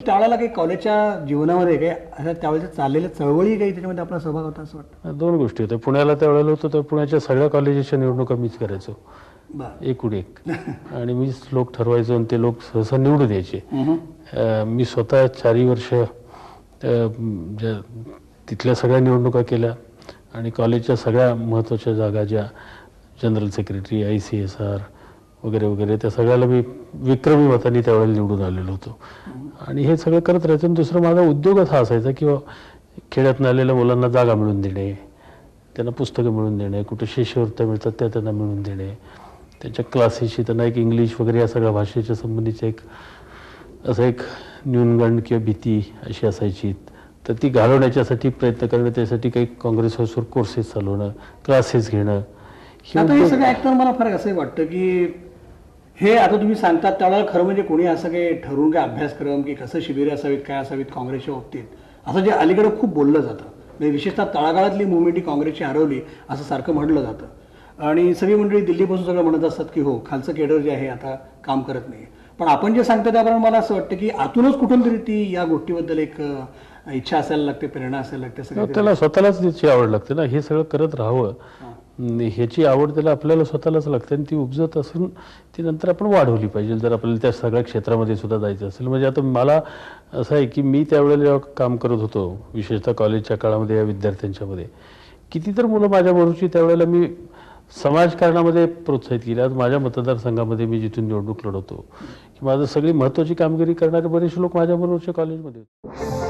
त्यावेळेला काही कॉलेजच्या जीवनामध्ये काही अशा त्यावेळेच्या चाललेल्या चळवळी काही त्याच्यामध्ये आपला सहभाग होता असं वाटतं? दोन गोष्टी होत्या. पुण्याला त्यावेळेला होतो तर पुण्याच्या सगळ्या कॉलेजेसच्या निवडणुका मीच करायचो. एकूण एक. आणि मीच लोक ठरवायचो आणि ते लोक सहसा निवडून यायचे. मी स्वतः चारही वर्ष ज्या तिथल्या सगळ्या निवडणुका केल्या आणि कॉलेजच्या सगळ्या महत्त्वाच्या जागा ज्या general secretary I C S R वगैरे वगैरे त्या सगळ्याला मी विक्रमी मतांनी त्यावेळेला निवडून आलेलो होतो. आणि हे सगळं करत राहायचं आणि दुसरं माझा उद्योगच हा असायचा किंवा खेड्यातून आलेल्या मुलांना जागा मिळून देणे त्यांना पुस्तकं मिळून देणे कुठे शिष्यवृत्त्या मिळतात त्या त्यांना मिळून देणे त्यांच्या क्लासेसशी त्यांना एक इंग्लिश वगैरे या सगळ्या भाषेच्या संबंधीचं एक असं एक न्यूनगंड किंवा भीती अशी असायची. तर ती घालवण्याच्यासाठी प्रयत्न करणं त्यासाठी काही काँग्रेस हाऊसवर कोर्सेस चालवणं क्लासेस घेणं आता हे सगळं ऐकताना मला फरक असं वाटतं की हे आता तुम्ही सांगतात त्यावेळेला खरं म्हणजे कोणी असं काही ठरवून काय अभ्यासक्रम की कसं शिबिरे असावीत काय असावीत काँग्रेसच्या बाबतीत. असं जे अलीकडे खूप बोललं जातं. म्हणजे विशेषतः तळागाळातली मुवमेंट ही काँग्रेसची हरवली असं सारखं म्हटलं जातं. आणि सगळी मंडळी दिल्लीपासून सगळं म्हणत असतात की हो खालचं केडर जे आहे आता काम करत नाही पण आपण जे सांगतो त्याप्रमाणे मला असं वाटतं की आतूनच कुठून तरी ती या गोष्टीबद्दल एक इच्छा असायला लागते प्रेरणा असायला लागते सगळं त्याला स्वतःलाच त्याची आवड लागते ना हे सगळं करत राहावं. ह्याची आवड त्याला आपल्याला स्वतःलाच लागते आणि ती उपजत असून ती नंतर आपण वाढवली पाहिजे. जर आपल्याला त्या सगळ्या क्षेत्रामध्ये सुद्धा जायचं असेल म्हणजे आता मला असं आहे की मी त्यावेळेला जेव्हा काम करत होतो विशेषतः कॉलेजच्या काळामध्ये या विद्यार्थ्यांच्यामध्ये किती तर मुलं माझ्याबरोबरची त्यावेळेला मी समाजकारणामध्ये प्रोत्साहित केली. आज माझ्या मतदारसंघामध्ये मी जिथून निवडणूक लढवतो की माझं सगळी महत्त्वाची कामगिरी करणारे बरेचसे लोक माझ्याबरोबरच्या कॉलेजमध्ये होते.